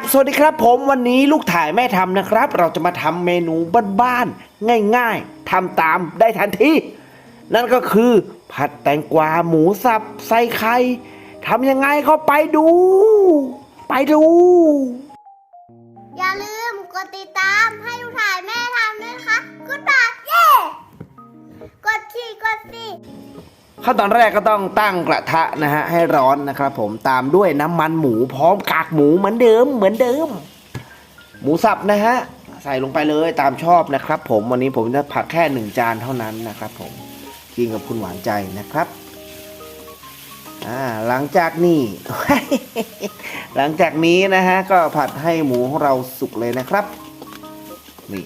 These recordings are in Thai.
บสวัสดีครับ ผมวันนี้ลูกถ่ายแม่ทำนะครับ เราจะมาทำเมนูบ้านๆง่าย ๆทำตามได้ทันทีนั่นก็คือ ผัดแตงกวาหมูสับใส่ไข่ทำยังไงก็ไปดู ไปดู อย่าลืมกดติดตามให้ลูกถ่ายแม่ ขั้นตอนแรกก็ต้องตั้งกระทะนะฮะให้ร้อนนะครับผมตามด้วยน้ำมันหมูพร้อมกากหมูเหมือนเดิมเหมือนเดิม หมูสับนะฮะใส่ลงไปเลยตามชอบนะครับ ผมวันนี้ผมจะผัดแค่หนึ่งจานเท่านั้นนะครับผมกินกับคุณหวานใจนะครับอ่าหลังจากนี้หลังจากนี้นะฮะก็ผัดให้หมูของเราสุกเลยนะครับนี่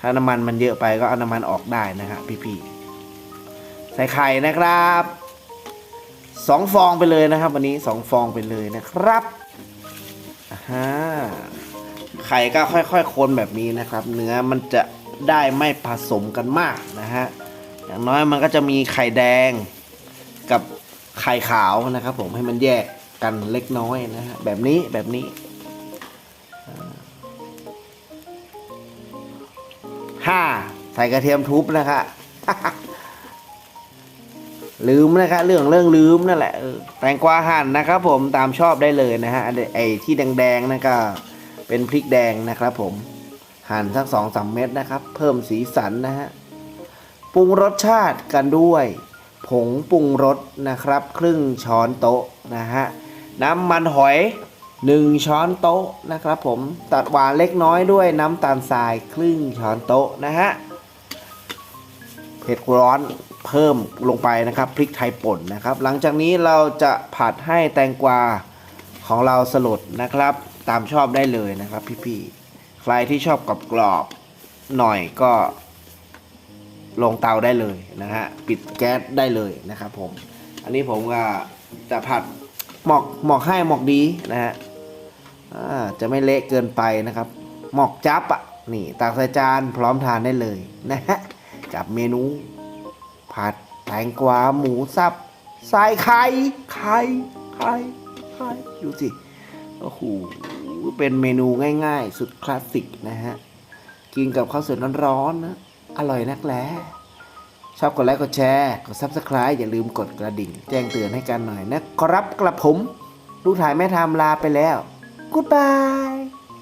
ถ้าน้ำมันมันเยอะไปก็เอาน้ำมันออกได้นะฮะพี่ๆ ใส่ไข่นะครับสองฟองไปเลยนะครับ วันนี้สองฟองไปเลยนะครับอ่าไข่ก็ค่อยๆคนแบบนี้นะครับ เนื้อมันจะได้ไม่ผสมกันมากนะฮะอย่างน้อยมันก็จะมีไข่แดงกับไข่ขาวนะครับ ผมให้มันแยกกันเล็กน้อยนะฮะแบบนี้แบบนี้ห้าใส่กระเทียมทุบนะคะ ลืมนะครับเรื่องเรื่องลืมนั่นแหละแตงกวาหั่นนะครับผมตามชอบได้เลยนะฮะไอ้ที่แดงๆนั่นก็เป็นพริกแดงนะครับผมหั่นสักสองสามเม็ดนะครับ เพิ่มสีสันนะฮะปรุงรสชาติกันด้วย ผงปรุงรสนะครับ ครึ่งช้อนโต๊ะนะฮะน้ำมันหอยหนึ่งช้อนโต๊ะนะครับ ผมตัดหวานเล็กน้อยด้วยน้ำตาลทรายครึ่งช้อนโต๊ะนะฮะ ผ็ดร้อนเพิ่มลงไปนะครับพริกไทยป่นนะครับ หลังจากนี้เราจะผัดให้แตงกวาของเราสลดนะครับ ตามชอบได้เลยนะครับพี่ๆใครที่ชอบกับกรอบๆหน่อยก็ลงเตาได้เลยนะฮะปิดแก๊สได้เลยนะครับผม อันนี้ผมก็จะผัดหมอกหมอกให้หมอกดีนะฮะจะไม่เละเกินไปนะครับ หมอกจับอะนี่ตักใส่จานพร้อมทานได้เลยนะฮะ กับเมนู ผัดแตงกวาหมูสับใส่ไข่ไข่ไข่ไข่ดูสิโอ้โหเป็นเมนูง่ายๆ สุดคลาสสิกนะฮะ กินกับข้าวสวยร้อนๆนะ อร่อยนักแล้ชอบกดไลค์กดแชร์ กด Subscribe อย่าลืมกดกระดิ่ง แจ้งเตือนให้กันหน่อยนะครับกระผม ลูกถ่ายแม่ทำลาไปแล้ว กู๊ดบาย